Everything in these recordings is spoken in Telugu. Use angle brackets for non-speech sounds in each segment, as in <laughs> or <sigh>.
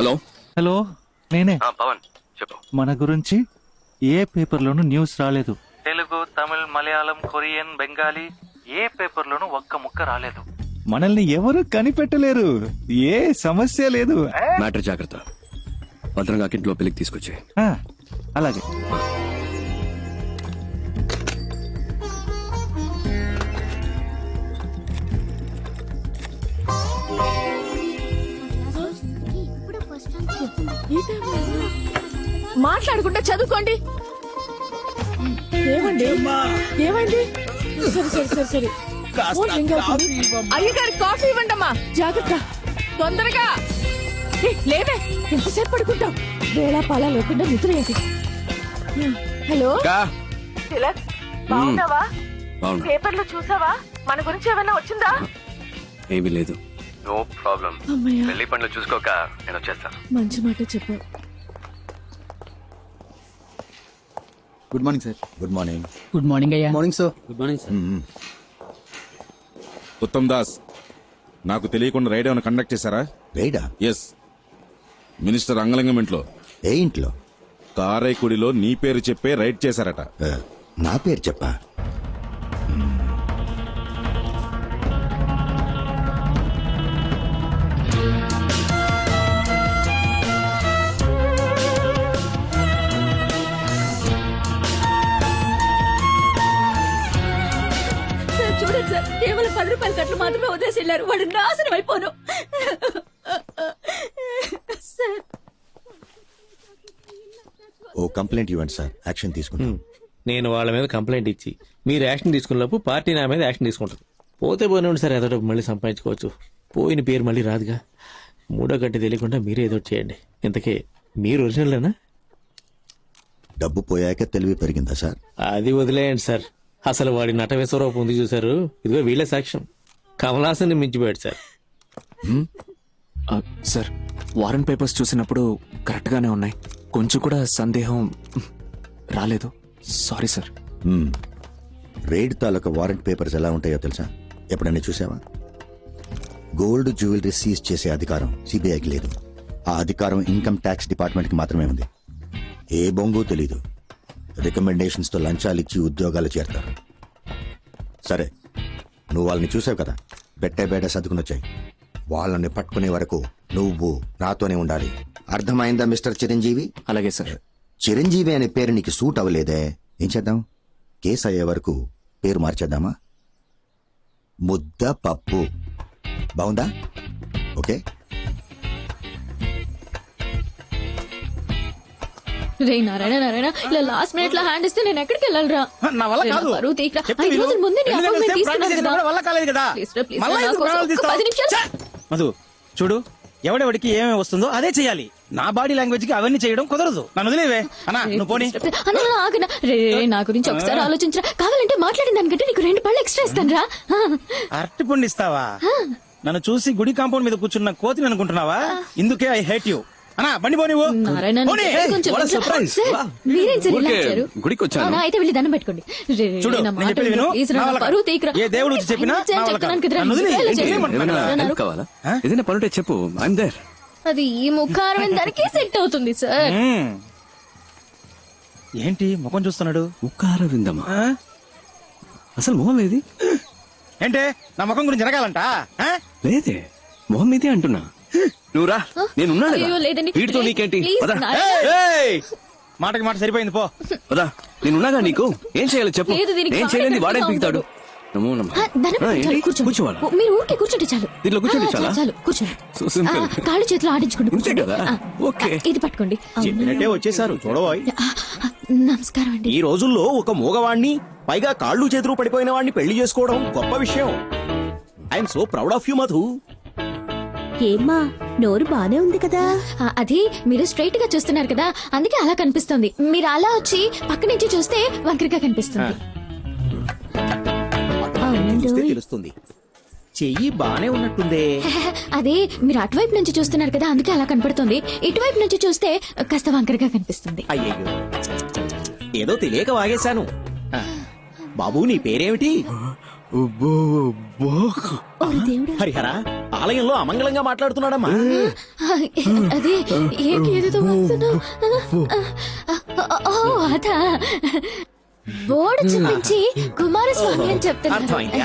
హలో. హలో నేనే. పవన్ చెప్పు. మన గురించి ఏ పేపర్లోనూ న్యూస్ రాలేదు. తెలుగు తమిళ్ మలయాళం కొరియన్ బెంగాలీ ఏ పేపర్లోనూ ఒక్క ముక్క రాలేదు. మనల్ని ఎవరు కనిపెట్టలేరు. ఏ సమస్య లేదు. మ్యాటర్ జాగ్రత్త. భద్రంగా ఇంట్లో పెళ్ళికి తీసుకొచ్చే ఆ, అలాగే. మాట్లాడుకుంటే చదువుకోండి. ఏమండి? ఏమైంది? సరే సరే సరే సరే. ఫోన్ రింగ్ అవుతుంది. అయ్యగారి కాఫీ ఇవ్వండమ్మా. జాగ్రత్త. తొందరగా. లేవే. ఎంతసేపు పడుకుంటావు? వేళ పాలా లేకుండా నిద్ర ఏంటి హలో? తిలక్ బాగున్నావా? బాగున్నా. పేపర్లో చూసావా? మన గురించి ఏమైనా వచ్చిందా? ఏమీ లేదు. నో ప్రాబ్లం అమ్మయ్య. పెళ్ళి పనులు చూసుకోక నేను వచ్చేస్తాను. మంచి మాట చెప్పావు. Good morning sir good morning good morning అయ్యా. Morning sir good morning sir Uttam Das నాకు తెలియకుండా రైడ్ ఏమైనా కండక్ట్ చేశారా? రైడా ఎస్ మినిస్టర్ అంగలింగం ఇంట్లో ఏ ఇంట్లో? కారైకుడిలో నీ పేరు చెప్పే రైడ్ చేశారట. ఆ, నా పేరు చెప్పా? వెళ్ళారు. వాడు నాశనం అయిపోను. సార్. ఓ కంప్లైంట్ ఇవ్వండి సార్. యాక్షన్ తీసుకుంటాం. నేను వాళ్ళ మీద కంప్లైంట్ ఇచ్చి మీరు యాక్షన్ తీసుకున్నప్పుడు పార్టీ నా మీద యాక్షన్ తీసుకుంటుంది పోతే పోయినండి సార్ ఏదో ఒకటి మళ్ళీ సంపాదించుకోవచ్చు. పోయిన పేరు మళ్ళీ రాదుగా. మూడో గంట తెలియకుండా మీరే ఏదో చేయండి. ఇంతకీ మీరు ఒరిజినల్లేనా డబ్బు పోయాక తెలివి పెరిగిందా సార్? అది వదిలేయండి సార్. అసలు వాడి నట విశ్వరూపం ఉంది చూసారు ఇదిగో వీళ్ళే సాక్ష్యం. కమలాసన్ని మించిపోయాడు సార్. సార్ వారెంట్ పేపర్స్ చూసినప్పుడు కరెక్ట్ గానే ఉన్నాయి. కొంచెం కూడా సందేహం రాలేదు. Sorry sir. రైడ్ తాలూకా వారెంట్ పేపర్స్ ఎలా ఉంటాయో తెలుసా? ఎప్పుడైనా చూసావా? గోల్డ్ జ్యువెలరీ సీజ్ చేసే అధికారం సిబిఐకి లేదు. ఆ అధికారం ఇన్కమ్ ట్యాక్స్ డిపార్ట్మెంట్కి మాత్రమే ఉంది. ఏ బొంగు తెలీదు. రికమెండేషన్స్తో లంచాలు ఇచ్చి ఉద్యోగాలు చేరతారు. సరే నువ్వు వాళ్ళని చూసావు కదా? పెట్టే బేట సర్దుకుని వచ్చాయి వాళ్ళని పట్టుకునే వరకు నువ్వు నాతోనే ఉండాలి. అర్థమైందా మిస్టర్ చిరంజీవి? అలాగే సార్. చిరంజీవి అనే పేరు నీకు సూట్ అవ్వలేదే. ఏం చేద్దాం? కేసు అయ్యే వరకు పేరు మార్చేద్దామా? ముద్ద పప్పు. బాగుందా? ఓకే. రే నారాయణ నారాయణ ఇలా లాస్ట్ మినిట్లో హ్యాండ్ ఇస్తే నేను ఎక్కడికి వెళ్ళాలిరా? నా వల్ల కాదు. చెప్తే ఐదు. రోజుల ముందే నీ సేమ్ తీసుకున్నాను కదా. వల్ల కాలేదు కదా. Please రా, please మళ్ళా ఎందుకు ప్రాణాలు తీస్తావు? పది నిమిషాలు. మధు చూడు ఎవడెవడికి ఏమేమి వస్తుందో అదే చెయ్యాలి నా బాడీ లాంగ్వేజ్కి అవన్నీ చేయడం కుదరదు. నన్ను వదిలేవే. అన్నా నువ్వు పోనీ. అన్న, ఆగనా. రే రే, రే, నా గురించి ఒకసారి ఆలోచించరా. కావాలంటే మాట్లాడిన దానికంటే నీకు రెండు పళ్ళు ఎక్స్ట్రా ఇస్తాను రా. అరటి పండు ఇస్తావా? నన్ను చూసి గుడి కాంపౌండ్ మీద కూర్చున్న కోతిని అనుకుంటున్నావా? ఇందుకే ఐ హేట్ యూ అన్నా బండి పోనీ నారాయణ పోనీ. నీకు కొంచెం what a ఇంట్లో- surprise. సార్, వా. మీరేం సార్ ఇలా ఊరికే వచ్చారు? గుడికి వచ్చాను. అవునా, అయితే వెళ్ళి దండం పెట్టుకోండి రే, రే, చూడు నా నేను మాట చెప్పేది విను విను. ప్లీజ్ రా, నా నా వల్ల పరువు కాదు. తీయకురా. ఏ దేవుడు వచ్చి చెప్పినా నేను నా వల్ల చెప్తున్నాను కాదు. కదరా, నన్ను వదిలేయ్. ఇలా ఏం చేయండి. చేయమంటున్నావు? ఏమైనా అన్నారు. హెల్ప్ కావాలా ఏదైనా పనుంటే చెప్పు ఐఎమ్ దేర్ అది ఈ ముఖారం దానికి సెట్ అవుతుంది సార్ మ్మ్. ఏంటి ముఖం చూస్తున్నాడు ఉక్కార విందమా ఆ? అసలు మొహం ఏది ఏంటే నా ముఖం గురించి జరగాలంట? లేదే మొహం మీదే అంటున్నా నువ్వు రా నేను అయ్యో, లేదండి. వీటితో నీకేంటి Please, పద. నారాయణ. ఏయ్! మాటకి మాట సరిపోయింది పో పద నేనున్నాగా నీకు ఏం చేయాలో చెప్పు లేదు, దీనికి ఏం చేయలేని వాడే వాడే గట్టిగా పీకుతాడు నమో నమః. ఆ, దండం ఆ, పెట్టుకోండి, ఏంటి? చాలు, కూర్చోండి. కూర్చోవాలా ఓ, మీరు ఊరికే కూర్చోండి చాలు దీంట్లో కూర్చోండి ఆ, చాలా? చాలు కూర్చోండి So simple. ఆ, కాళ్ళు చేతులు ఆడించుకోండి కూర్చోండి. కదా? ఆ, ఇది పట్టుకోండి చెప్పినట్టే వచ్చేసారు చూడబోయ్ ఆ, ఆ, నమస్కారం అండి ఈ రోజుల్లో ఒక మూగవాణ్ణి పైగా కాళ్ళు చేతులు పడిపోయిన వాడిని పెళ్ళి చేసుకోవడం గొప్ప విషయం I'm so proud of you Madhu ఏమ్మా నోరు బానే ఉంది కదా? అది మీరు స్ట్రైట్గా చూస్తున్నారు కదా అందుకే అలా కనిపిస్తుంది. మీరు అలా వచ్చి పక్క నుంచి చూస్తే వంకరగా కనిపిస్తుంది. చూస్తే తెలుస్తుంది. చెయ్యి బానే ఉన్నట్టుందే. <laughs> అదే మీరు అటువైపు నుంచి చూస్తున్నారు కదా అందుకే అలా కనపడుతుంది. ఇటువైపు నుంచి చూస్తే కాస్త వంకరగా కనిపిస్తుంది. అయ్యయ్యో. ఏదో తెలియక వాగేశాను. ఆ, బాబు నీ పేరేమిటి? హరిహర ఆలయంలో అమంగళంగా మాట్లాడుతున్నాడమ్మా. అదే ఏంటి? ఓ అదా. బోర్డు చూపించి కుమారస్వామి అని అర్థమైంది.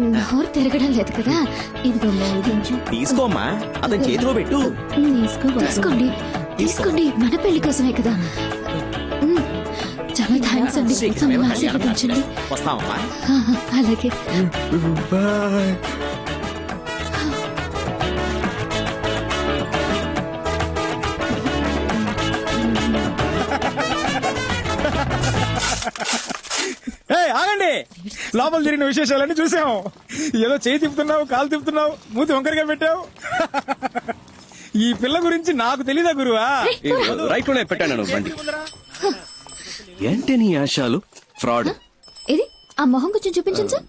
నోరు తిరగడం లేదు కదా. ఇదిగో కొంచెం తీసుకోమ్మా అతని చేతిలో పెట్టు. తీసుకో తీసుకోండి. తీసుకోండి మన పెళ్ళి కోసమే కదా. థ్యాంక్స్ అండి మమ్మల్ని ఆశీర్వదించండి వస్తామమ్మా. అలాగే. ఏ ఆగండి. లోపల జరిగిన విశేషాలన్నీ చూసాం. ఏదో చేయి తిప్పుతున్నావు కాలు తిప్పుతున్నావు మూతి వంకరగా పెట్టావు. ఈ పిల్ల గురించి నాకు తెలీదా గురువా? రైట్లోనే పెట్టాను బండి. ఏంటి నీ ఆశాలు? ఫ్రాడ్ ఇది ఆ మొహం కొంచెం చూపించండి సార్.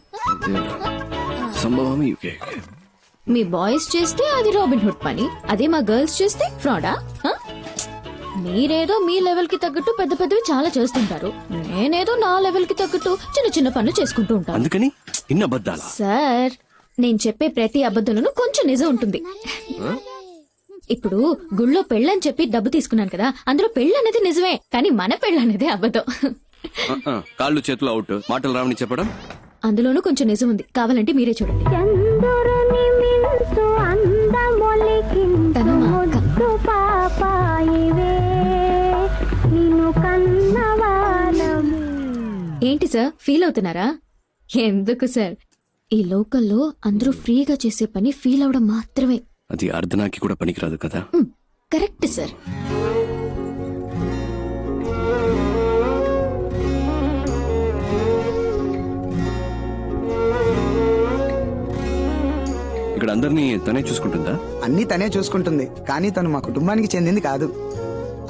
యూకే మీ బాయ్స్ చేస్తే అది రాబిన్ హుడ్ పని. అదే మా గర్ల్స్ చేస్తే ఫ్రాడా? మీరేదో మీ లెవెల్కి తగ్గట్టు పెద్ద పెద్దవి చాలా చేస్తుంటారు. నేనేదో నా లెవెల్కి తగ్గట్టు చిన్న చిన్న పనులు చేసుకుంటూ ఉంటాను. అందుకని ఇన్న అబద్ధాలా? సార్ నేను చెప్పే ప్రతి అబద్ధంలోనూ కొంచెం నిజం ఉంటుంది. ఇప్పుడు గుళ్ళో పెళ్ళని చెప్పి డబ్బు తీసుకున్నాను కదా అందులో పెళ్ళి అనేది నిజమే కానీ మన పెళ్ళి అనేది అబద్ధం కాళ్ళు చేతులు అవుట్. మాటలు రావని చెప్పడం? అందులోనూ కొంచెం నిజం ఉంది. కావాలంటే మీరే చూడండి. తను మా అక్క. ఏంటి సార్? ఫీల్ అవుతున్నారా? ఎందుకు సార్? ఈ లోకల్లో అందరూ ఫ్రీగా చేసే పని ఫీల్ అవడం మాత్రమే. అది అర్ధనాకి కూడా పనికిరాదు కదా? Correct sir. ఇక్కడ అందరినీ తనే చూసుకుంటుందా? అన్ని తనే చూసుకుంటుంది కానీ తను మా కుటుంబానికి చెందింది కాదు.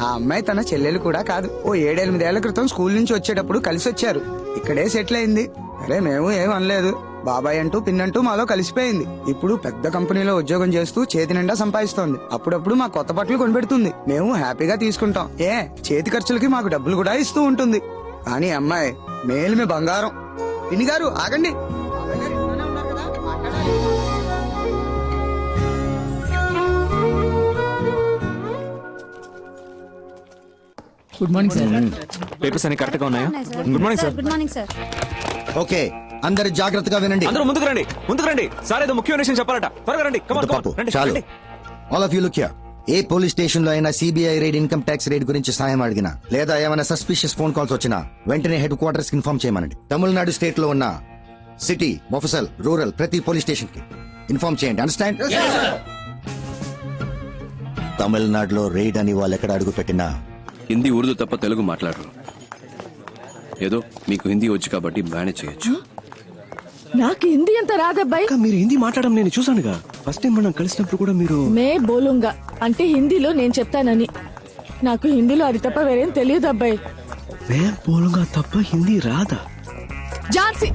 ఆ అమ్మాయి తన చెల్లెలు కూడా కాదు. ఓ ఏడెనిమిదేళ్ళ క్రితం స్కూల్ నుంచి వచ్చేటప్పుడు కలిసి వచ్చారు ఇక్కడే సెటిల్ అయింది. అరే మేము ఏం అనలేదు. బాబాయ్ అంటూ పిన్నంటూ మాలో కలిసిపోయింది. ఇప్పుడు పెద్ద కంపెనీలో ఉద్యోగం చేస్తూ చేతి నిండా సంపాదిస్తోంది. అప్పుడప్పుడు మా కొత్త బట్టలు కొనిపెడుతుంది. మేము హ్యాపీగా తీసుకుంటాం. ఏ చేతి ఖర్చులకి మాకు డబ్బులు కూడా ఇస్తూ ఉంటుంది. కానీ అమ్మాయి మేలుమే బంగారం. పిన్ని గారు ఆగండి. ఉన్నారు కదా, మాట్లాడాలి. పేపర్స్ అన్ని కరెక్ట్గా ఉన్నాయా good morning sir good morning sir. Okay. అందరు జాగ్రత్తగా వినండి. అందరూ ముందుకు రండి ముందుకు రండి. సార్ ఏదో ముఖ్యమైన విషయం చెప్పాలట. త్వరగా రండి. పాపు, చాలు రండి. ఆల్ ఆఫ్ యూ లుక్ ఏ పోలీస్ స్టేషన్లో అయినా CBI raid income tax raid గురించి సహాయం అడిగినా లేదా ఏమైనా సస్పిషియస్ ఫోన్ కాల్స్ వచ్చినా వెంటనే హెడ్ క్వార్టర్స్ ఇన్ఫార్మ్ చేయమనండి. తమిళనాడు స్టేట్లో ఉన్న సిటీ మొఫసల్ రూరల్ ప్రతి పోలీస్ స్టేషన్కి ఇన్ఫార్మ్ చేయండి అండర్స్టాండ్ తమిళనాడులో రైడ్ అని వాళ్ళు ఎక్కడ అడుగు పెట్టినా హిందీ ఉర్దూ తప్ప తెలుగు మాట్లాడరు. ఏదో మీకు హిందీ వచ్చు కాబట్టి మేనేజ్ చేయొచ్చు. నాకు హిందీ అంత రాదబ్బాయి. అక్క, మీరు హిందీ మాట్లాడడం నేను చూసానుగా ఫస్ట్ టైం మనం కలిసినప్పుడు కూడా మీరు మే బోలుంగా. అంటే హిందీలో నేను చెప్తానని. నాకు హిందీలో అది తప్ప వేరేం తెలియదు అబ్బాయి మే పోలుగా తప్ప హిందీ రాదా? ఝాన్సీ.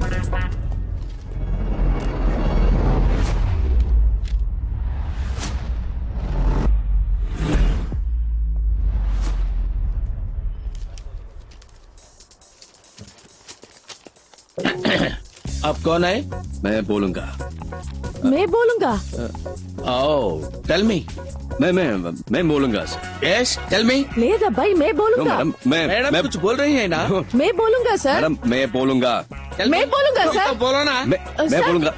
आप कौन आए मैं बोलूँगा। मैं बोलूँगा। आओ टेल मी मैं मैं मैं बोलूँगा सर यस टेल मी लेदा भाई मैं बोलूँगा। No, मैं मैडम मैं कुछ बोल रही है ना? मैं बोलूँगा सर मैडम मैं बोलूँगा। मैं बोलूँगा तो सर बोलो ना। मैं, मैं बोलूँगा।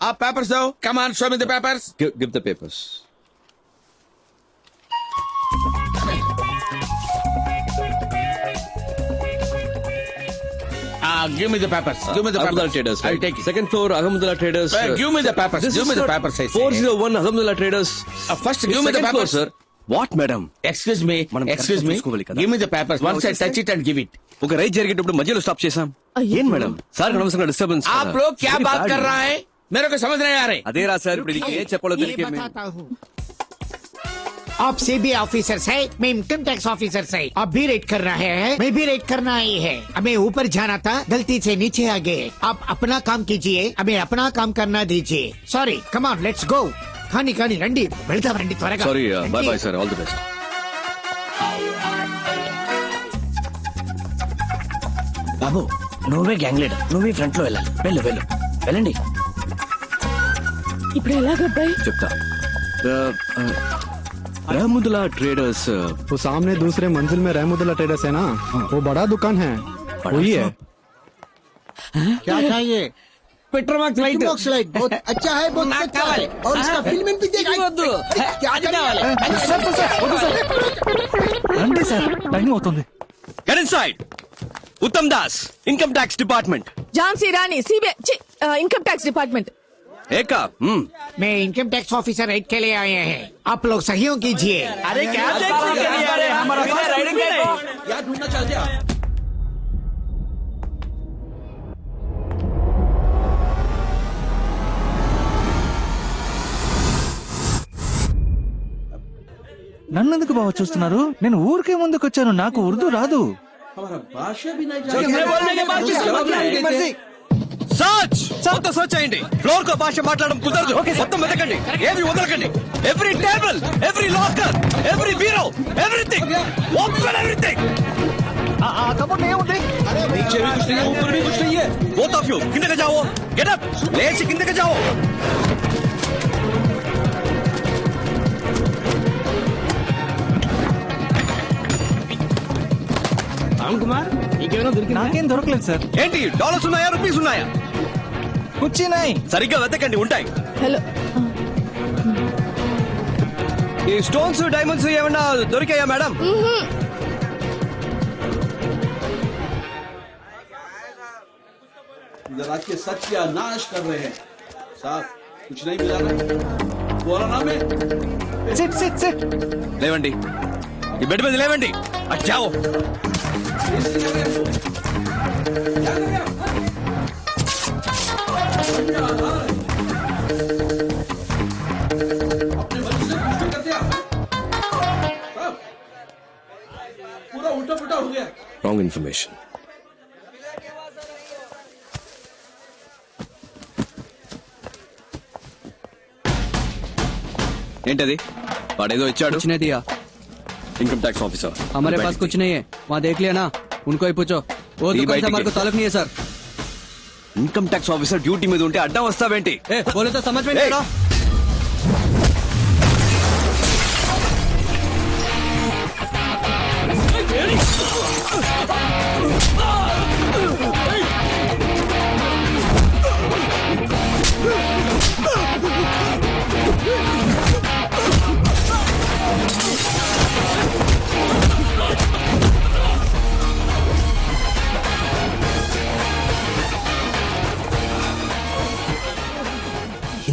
आप पेपर्स दो। Come on show me the papers give the papers floor, Ahmedullah Traders. Hey, give me the papers. This Give is me the not papers, I say. 401 Ahmedullah Traders. Uh, first, It's give me the second floor, papers. sir. What, madam? Excuse me. మనం Excuse correct గా me. చూసుకోవాలి కదా. Give me the papers. Once I touch it and give it. ఒక రైడ్ జరిగేటప్పుడు మధ్యలో స్టాప్ చేశాం అయ్యో. ఏం మేడం సార్ అనవసరంగా డిస్టర్బెన్స్ आप लोग क्या बात कर रहा है मेरे को समझ नहीं आ रहे అదే రా సార్ ఇప్పుడు ఇది ఏం చెప్పాలో తెలియకే మేము- आप सीबीआई ऑफिसर है मैं इनकम टैक्स ऑफिसर है आप भी रेड कर रहे हैं मैं भी रेड करना ही है हमें ऊपर जाना था गलती से नीचे आ गए आप अपना काम कीजिए हमें अपना काम करना दीजिए सॉरी कमान लेट्स गो खानी खानी రండి వెళ్తాం రండి త్వరగా సారీ రండి. Bye bye sir all the best బాబు నువ్వే గ్యాంగ్ లీడర్ నువ్వే ఫ్రంట్ లో వెళ్ళాలి వెళ్ళు వెళ్ళు వెళ్ళండి ఇప్పుడు ఎలాగబ్బాయి చెప్తా రాముదుల ట్రేడర్స్ वो सामने दूसरे मंजिल में रहमुदुल्ला ट्रेडर्स है ना वो बड़ा दुकान है वही है क्या चाहिए పెట్రోమాక్స్ లైట్ बॉक्स लाइट बहुत अच्छा है बहुत अच्छा है और इसका फिल्म भी देखा क्या चाहिए రండి సార్ టైం అవుతుంది get inside Uttam Das income tax department Jhansi Rani CBI income tax department ఏకా మ్మ్. मैं इनकम टैक्स ऑफिसर रेड के लिए आए हैं आप लोग सहयोग कीजिए అరే క్యా నన్ను ఎందుకు బాగా చూస్తున్నారు నేను ఊరికే ముందుకు వచ్చాను నాకు ఉర్దూ రాదు సర్చ్ మొత్తం సర్చ్ అయ్యండి ఫ్లోర్ కో భాష మాట్లాడడం కుదరదు మొత్తం వెతకండి ఏమి వదలకండి every table every locker every bureau everything open everything नीचे भी कुछ नहीं है ऊपर भी कुछ नहीं है बोथ ऑफ यू కిందకి जाओ गेट अप లేచి కిందకి जाओ రామ్ కుమార్ నీకేమైనా దొరికిందా నాకేం దొరకలేదు సార్ ఏంటి డాలర్స్ ఉన్నాయా రూపీస్ ఉన్నాయా కూర్చున్నాయి సరిగ్గా వెతకండి ఉంటాయి. హలో. ఈ స్టోన్స్ డైమండ్స్ ఏమన్నా దొరికాయా మేడం? जरा के सच లేవండి. ఈ బెడ్ మీద లేవండి. అటు कर दिया साहब पूरा उल्टा पुल्टा हो गया రాంగ్ ఇన్ఫర్మేషన్ ఏంటది వాడేదో ఇచ్చాడు दिया ఇన్కమ్ ట్యాక్స్ ఆఫీసర్ हमारे पास कुछ नहीं है वहाँ देख लिया ना उनको ही पूछो वो ये दुकान बैठ से हमारे के। को ताल्लुक नहीं है sir income tax officer duty మీద ఉంటే అడ్డం వస్తావేంటి ए, बोले तो समझ में नहीं ए, आ रहा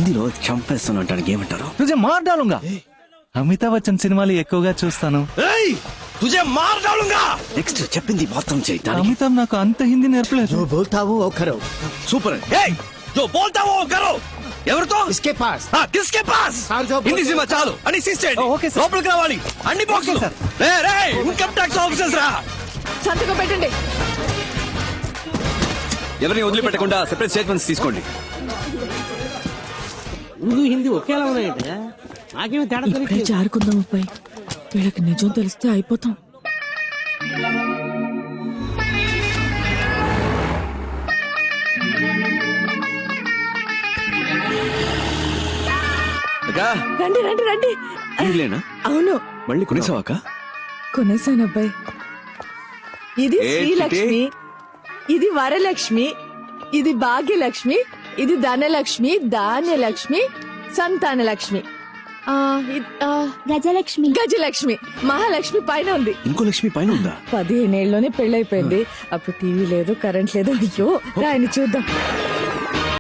హిందీలో చంపేస్తాను అంటానికి ఏమంటారు? తుజే మార్ డాలుంగా. అమితాబ్ బచ్చన్ సినిమాలు ఎక్కువగా చూస్తాను. తుజే మార్ డాలుంగా. నెక్స్ట్ చెప్పింది మొత్తం చేయి అమితాబ్ నాకు అంత హిందీ నేర్పలేదు. నువ్వు బోల్తావు ఒకరు సూపర్. ఏయ్ జో బోల్తావు ఒకరు ఎవరితో? ఇస్కే పాస్. కిస్కే పాస్. హిందీ సినిమా చాలు. అని సీజ్ చేయండి. లోపలికి రావాలి. అన్ని బాక్సులు రే రే ఇన్కమ్ ట్యాక్స్ ఆఫీసర్స్ రా. సంతకం పెట్టండి. ఎవరిని వదిలిపెట్టకుండా సెపరేట్ స్టేట్మెంట్స్ తీసుకోండి. ఉర్దూ హిందీ ఒకేలా ఉన్నాయంటే నాకేమో తేడా ఇప్పుడే జారుకుందాం అబ్బాయి. వీళ్ళకి నిజం తెలిస్తే అయిపోతాం. అక్కా. రండి రండి రండి. ఇల్లేనా అవును. మళ్ళీ కొనేసావాక కొనేసాను అబ్బాయి. ఇది ఏ శ్రీలక్ష్మి ఇది వరలక్ష్మి ఇది భాగ్యలక్ష్మి ఇది ధనలక్ష్మి ధాన్యలక్ష్మి సంతానలక్ష్మి. ఆ, ఇద్- ఆ, గజలక్ష్మి. గజలక్ష్మి. మహాలక్ష్మి పైన ఉంది. ఇంకో లక్ష్మి పైన ఉందా? పదిహేనేళ్ళలోనే పెళ్ళైపోయింది. అప్పుడు టీవీ లేదు కరెంట్ లేదు. అయ్యో రాయని చూద్దాం.